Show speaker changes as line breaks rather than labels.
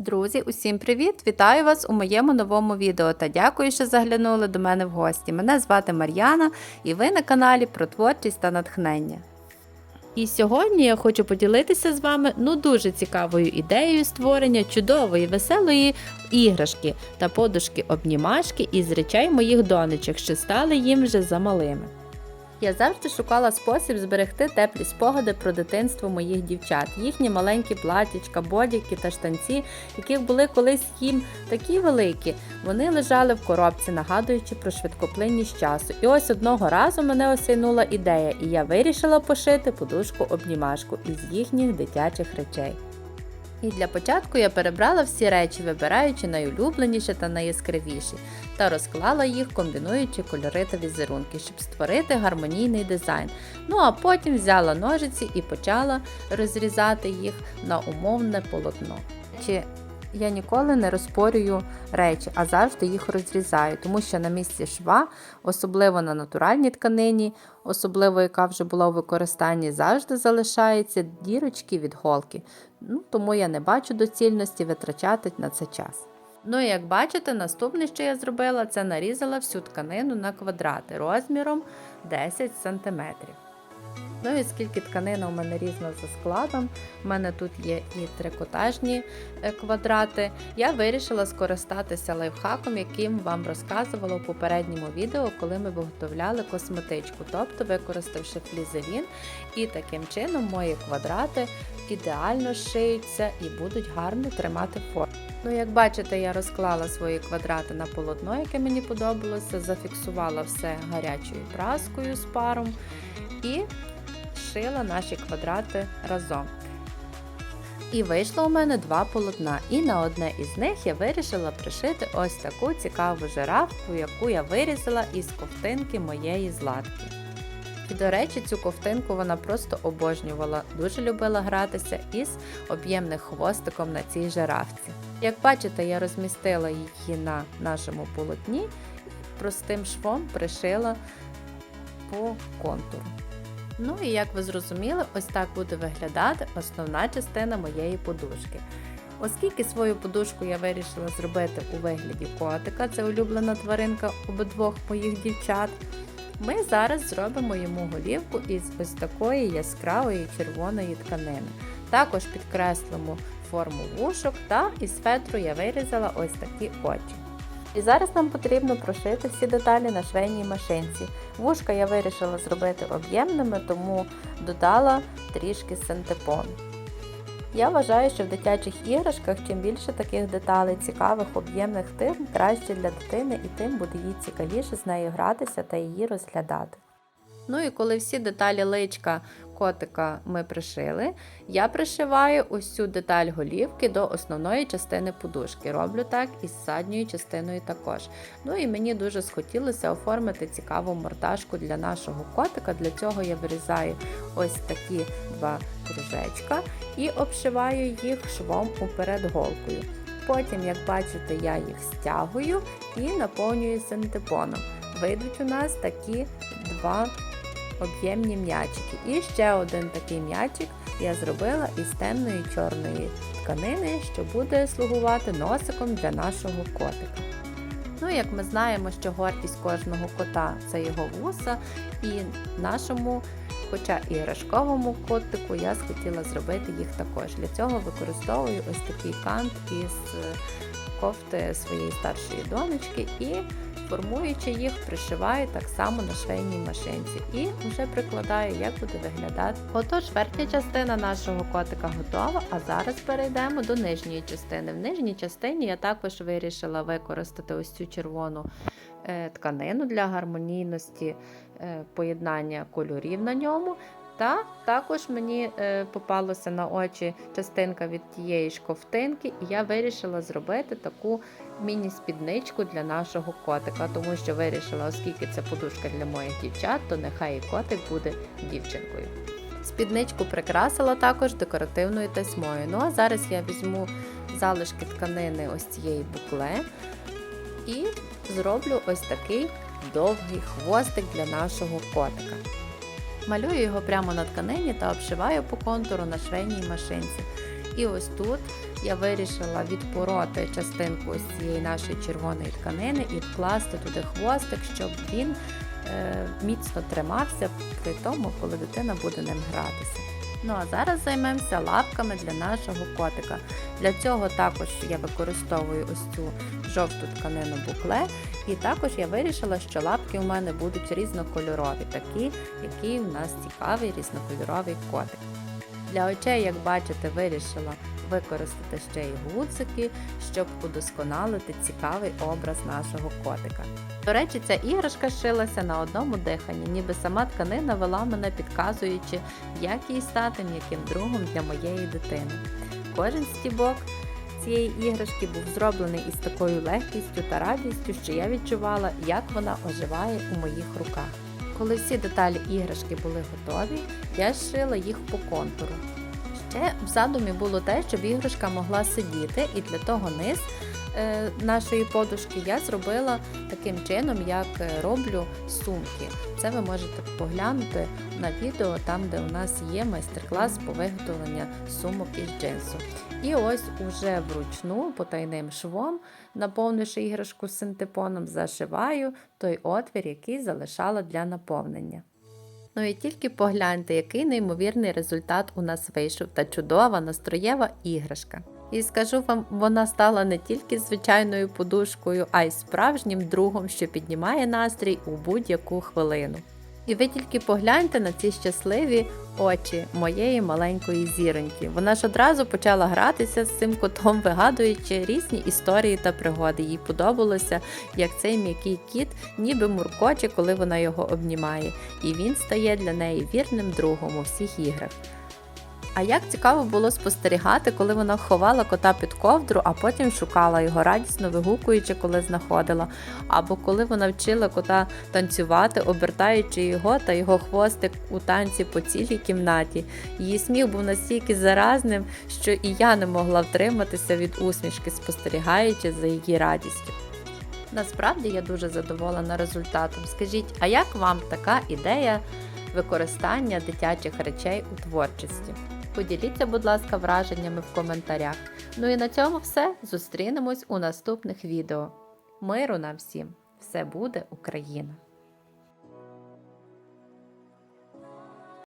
Друзі, усім привіт! Вітаю вас у моєму новому відео та дякую, що заглянули до мене в гості. Мене звати Мар'яна і ви на каналі про творчість та натхнення. І сьогодні я хочу поділитися з вами ну дуже цікавою ідеєю створення чудової, веселої іграшки та подушки обнімашки із речей моїх донечок, що стали їм вже замалими. Я завжди шукала спосіб зберегти теплі спогади про дитинство моїх дівчат, їхні маленькі платічка, бодіки та штанці, яких були колись їм такі великі. Вони лежали в коробці, нагадуючи про швидкоплинність часу. І ось одного разу мене осяйнула ідея, і я вирішила пошити подушку обнімашку із їхніх дитячих речей. І для початку я перебрала всі речі, вибираючи найулюбленіші та найяскравіші, та розклала їх, комбінуючи кольори та візерунки, щоб створити гармонійний дизайн. Ну а потім взяла ножиці і почала розрізати їх на умовне полотно. Чи я ніколи не розпорюю речі, а завжди їх розрізаю, тому що на місці шва, особливо на натуральній тканині, особливо яка вже була у використанні, завжди залишаються дірочки від голки. Ну, тому я не бачу доцільності витрачати на це час. Ну і як бачите, наступне, що я зробила, це нарізала всю тканину на квадрати розміром 10 см. Ну і скільки тканина у мене різна за складом, у мене тут є і трикотажні е, квадрати. Я вирішила скористатися лайфхаком, яким вам розказувала у попередньому відео, коли ми виготовляли косметичку, тобто використавши флізелін, і таким чином мої квадрати ідеально шиються і будуть гарно тримати форму. Ну, як бачите, я розклала свої квадрати на полотно, яке мені подобалося, зафіксувала все гарячою праскою з паром і шила наші квадрати разом. І вийшло у мене два полотна, і на одне із них я вирішила пришити ось таку цікаву жирафку, яку я вирізала із ковтинки моєї златки. І, до речі, цю ковтинку вона просто обожнювала, дуже любила гратися із об'ємним хвостиком на цій жирафці. Як бачите, я розмістила її на нашому полотні і простим швом пришила по контуру. Ну і як ви зрозуміли, ось так буде виглядати основна частина моєї подушки. Оскільки свою подушку я вирішила зробити у вигляді котика, це улюблена тваринка обидвох моїх дівчат, ми зараз зробимо йому голівку із ось такої яскравої червоної тканини. Також підкреслимо форму вушок та із фетру я вирізала ось такі очі. І зараз нам потрібно прошити всі деталі на швейній машинці. Вушка я вирішила зробити об'ємними, тому додала трішки синтепону. Я вважаю, що в дитячих іграшках чим більше таких деталей, цікавих, об'ємних, тим краще для дитини і тим буде їй цікавіше з нею гратися та її розглядати. Ну і коли всі деталі личка котика ми пришили, я пришиваю ось цю деталь голівки до основної частини подушки. Роблю так і з задньою частиною також. Ну і мені дуже схотілося оформити цікаву мордашку для нашого котика. Для цього я вирізаю ось такі два кружечка і обшиваю їх швом уперед голкою. Потім, як бачите, я їх стягую і наповнюю синтепоном. Вийдуть у нас такі два об'ємні м'ячики. І ще один такий м'ячик я зробила із темної чорної тканини, що буде слугувати носиком для нашого котика. Ну, як ми знаємо, що гордість кожного кота це його вуса, і нашому, хоча і іграшковому котику, я схотіла зробити їх також. Для цього використовую ось такий кант із кофти своєї старшої донечки і формуючи їх, пришиваю так само на швейній машинці і вже прикладаю, як буде виглядати. Отож, верхня частина нашого котика готова, а зараз перейдемо до нижньої частини. В нижній частині я також вирішила використати ось цю червону е, тканину для гармонійності е, поєднання кольорів на ньому. Та також мені е, попалася на очі частинка від тієї ж ковтинки, і я вирішила зробити таку міні-спідничку для нашого котика, тому що вирішила, оскільки це подушка для моїх дівчат, то нехай і котик буде дівчинкою. Спідничку прикрасила також декоративною тасьмою. Ну а зараз я візьму залишки тканини ось цієї букле і зроблю ось такий довгий хвостик для нашого котика. Малюю його прямо на тканині та обшиваю по контуру на швейній машинці. І ось тут я вирішила відпороти частинку з цієї нашої червоної тканини і вкласти туди хвостик, щоб він е, міцно тримався при тому, коли дитина буде ним гратися. Ну а зараз займемося лапками для нашого котика. Для цього також я використовую ось цю жовту тканину букле, і також я вирішила, що лапки у мене будуть різнокольорові, такі, який в нас цікавий різнокольоровий котик. Для очей, як бачите, вирішила використати ще й гудзики, щоб удосконалити цікавий образ нашого котика. До речі, ця іграшка шилася на одному диханні, ніби сама тканина вела мене, підказуючи, як їй стати м'яким другом для моєї дитини. Кожен стібок цієї іграшки був зроблений із такою легкістю та радістю, що я відчувала, як вона оживає у моїх руках. Коли всі деталі іграшки були готові, я шила їх по контуру. Ще в задумі було те, щоб іграшка могла сидіти, і для того низ нашої подушки я зробила таким чином, як е, роблю сумки. Це ви можете поглянути на відео, там де у нас є майстер-клас по виготовленню сумок із джинсу. І ось уже вручну потайним швом, наповнивши іграшку синтепоном, зашиваю той отвір, який залишала для наповнення. Ну і тільки погляньте, який неймовірний результат у нас вийшов та чудова настроєва іграшка. І скажу вам, вона стала не тільки звичайною подушкою, а й справжнім другом, що піднімає настрій у будь-яку хвилину. І ви тільки погляньте на ці щасливі очі моєї маленької зіроньки. Вона ж одразу почала гратися з цим котом, вигадуючи різні історії та пригоди. Їй подобалося, як цей м'який кіт ніби муркоче, коли вона його обнімає, і він стає для неї вірним другом у всіх іграх. А як цікаво було спостерігати, коли вона ховала кота під ковдру, а потім шукала його, радісно вигукуючи, коли знаходила. Або коли вона вчила кота танцювати, обертаючи його та його хвостик у танці по цілій кімнаті. Її сміх був настільки заразним, що і я не могла втриматися від усмішки, спостерігаючи за її радістю. Насправді я дуже задоволена результатом. Скажіть, а як вам така ідея використання дитячих речей у творчості? Поділіться, будь ласка, враженнями в коментарях. Ну і на цьому все. Зустрінемось у наступних відео. Миру нам всім! Все буде Україна!